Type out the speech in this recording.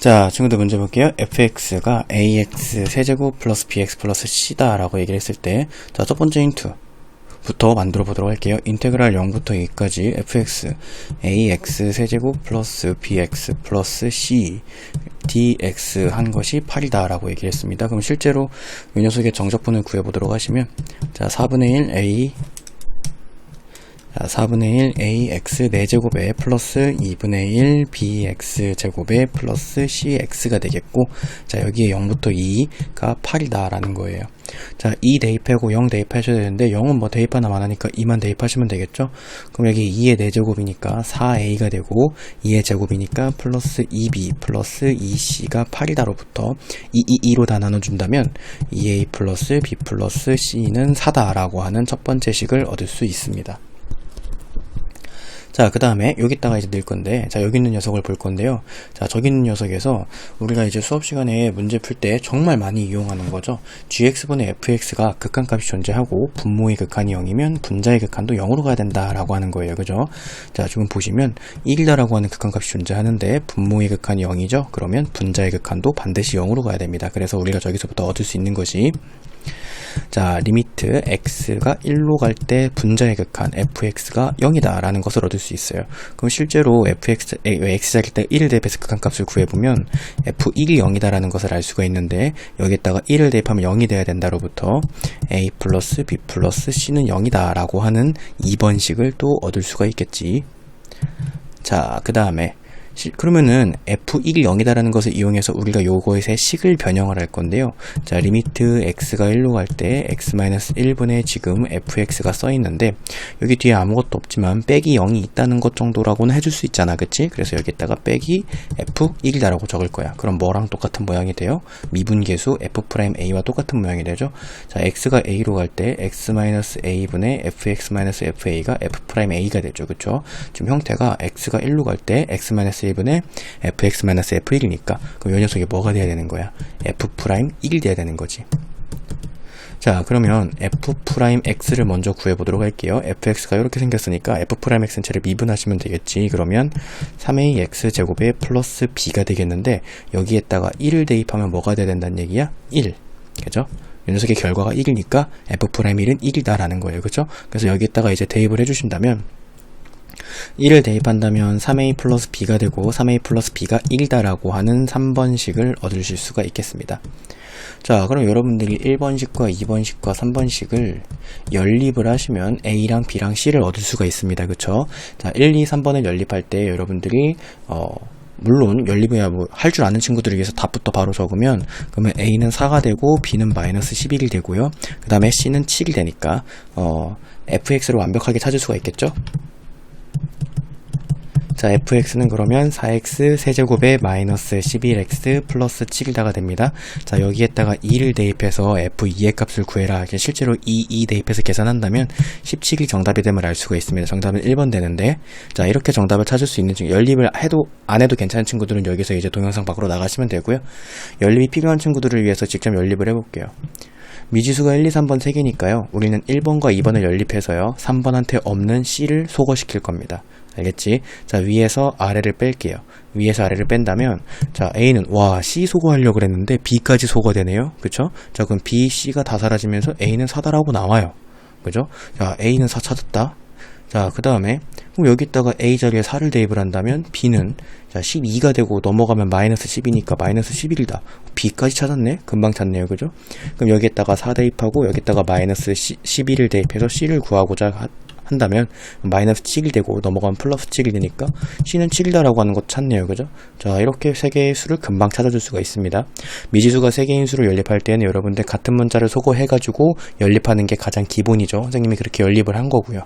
자, 친구들 문제 볼게요. fx가 ax 세제곱 플러스 bx 플러스 c다 라고 얘기를 했을 때, 자, 첫 번째 힌트. 부터 만들어 보도록 할게요. 인테그랄 0부터 2까지 fx ax 세제곱 플러스 bx 플러스 c dx 한 것이 8이다 라고 얘기를 했습니다. 그럼 실제로 이 녀석의 정적분을 구해보도록 하시면 자 4분의 1 a 자, 4분의 1 ax 4제곱에 플러스 2분의 1 bx 제곱에 플러스 cx가 되겠고 자 여기에 0부터 2가 8이다 라는 거예요. 자 2 대입하고 0 대입하셔야 되는데 0은 뭐 대입 하나 많으니까 2만 대입하시면 되겠죠? 그럼 여기 2의 4제곱이니까 4a가 되고 2의 제곱이니까 플러스 2b 플러스 2c가 8이다로부터 2, 2, 2로 다 나눠준다면 2a 플러스 b 플러스 c는 4다 라고 하는 첫 번째 식을 얻을 수 있습니다 자, 그 다음에 여기다가 이제 넣을 건데, 자, 여기 있는 녀석을 볼 건데요. 자, 저기 있는 녀석에서 우리가 이제 수업 시간에 문제 풀 때 정말 많이 이용하는 거죠. gx분의 fx가 극한값이 존재하고 분모의 극한이 0이면 분자의 극한도 0으로 가야 된다라고 하는 거예요. 그죠? 자, 지금 보시면 1이다라고 하는 극한값이 존재하는데 분모의 극한이 0이죠. 그러면 분자의 극한도 반드시 0으로 가야 됩니다. 그래서 우리가 저기서부터 얻을 수 있는 것이 자, 리미트 x가 1로 갈 때 분자의 극한 fx가 0이다 라는 것을 얻을 수 있어요. 그럼 실제로 fx, x자일 때 1을 대입해서 극한값을 구해보면 f1이 0이다 라는 것을 알 수가 있는데 여기에다가 1을 대입하면 0이 돼야 된다로부터 a 플러스 b 플러스 c는 0이다 라고 하는 2번식을 또 얻을 수가 있겠지. 자, 그 다음에 시, 그러면은 f1이 0이다라는 것을 이용해서 우리가 요거에서 식을 변형을 할 건데요. 자, 리미트 x가 1로 갈 때 x-1분의 지금 fx가 써 있는데 여기 뒤에 아무것도 없지만 빼기 0이 있다는 것 정도라고는 해줄 수 있잖아. 그치? 그래서 여기다가 빼기 f1이다라고 적을 거야. 그럼 뭐랑 똑같은 모양이 돼요? 미분계수 f'a와 똑같은 모양이 되죠. 자, x가 a로 갈 때 x-a분의 fx-fa가 f'a가 되죠. 그쵸? 지금 형태가 x가 1로 갈 때 x- 1분의 fx-f1이니까 그럼 이 녀석이 뭐가 돼야 되는 거야? f'1이 돼야 되는 거지. 자 그러면 f'x를 먼저 구해보도록 할게요. fx가 이렇게 생겼으니까 f'x는 쟤를 미분하시면 되겠지. 그러면 3ax 제곱에 플러스 b가 되겠는데 여기에다가 1을 대입하면 뭐가 돼야 된다는 얘기야? 1. 그죠? 이 녀석의 결과가 1이니까 f'1은 1이다 라는 거예요. 그죠? 그래서 여기에다가 이제 대입을 해주신다면 1을 대입한다면 3a 플러스 b가 되고 3a 플러스 b가 1이다라고 하는 3번식을 얻으실 수가 있겠습니다. 자 그럼 여러분들이 1번식과 2번식과 3번식을 연립을 하시면 a랑 b랑 c를 얻을 수가 있습니다. 그쵸? 자 1, 2, 3번을 연립할 때 여러분들이 어 물론 연립이야 뭐 할 줄 아는 친구들을 위해서 답부터 바로 적으면 그러면 A는 4가 되고 B는 마이너스 11이 되고요. 그 다음에 C는 7이 되니까 어, FX를 완벽하게 찾을 수가 있겠죠. 자, fx는 그러면 4x 세제곱에 마이너스 11x 플러스 7이다가 됩니다. 자, 여기에다가 2를 대입해서 f2의 값을 구해라. 실제로 2, 2 대입해서 계산한다면 17이 정답이 됨을 알 수가 있습니다. 정답은 1번 되는데, 자, 이렇게 정답을 찾을 수 있는 친구, 연립을 해도, 안 해도 괜찮은 친구들은 여기서 이제 동영상 밖으로 나가시면 되고요. 연립이 필요한 친구들을 위해서 직접 연립을 해볼게요. 미지수가 1, 2, 3번 3개니까요. 우리는 1번과 2번을 연립해서요. 3번한테 없는 C를 소거시킬 겁니다. 알겠지? 자, 위에서 아래를 뺄게요. 위에서 아래를 뺀다면, 자, A는, 와, C 소거하려고 그랬는데, B까지 소거되네요. 그쵸? 자, 그럼 B, C가 다 사라지면서 A는 4다라고 나와요. 그죠? 자, A는 4 찾았다. 자, 그 다음에, 그럼 여기다가 A 자리에 4를 대입을 한다면, B는, 자, 12가 되고 넘어가면 마이너스 10이니까 마이너스 11이다. B까지 찾았네? 금방 찾네요. 그죠? 그럼 여기에다가 4 대입하고, 여기다가 마이너스 11을 대입해서 C를 구하고자 하, 한다면 마이너스 7이 되고 넘어가면 플러스 7이 되니까 C는 7이다라고 하는 것 찾네요. 그죠? 자 이렇게 세 개의 수를 금방 찾아줄 수가 있습니다. 미지수가 세 개인 수를 연립할 때는 여러분들 같은 문자를 소거해가지고 연립하는 게 가장 기본이죠. 선생님이 그렇게 연립을 한 거고요.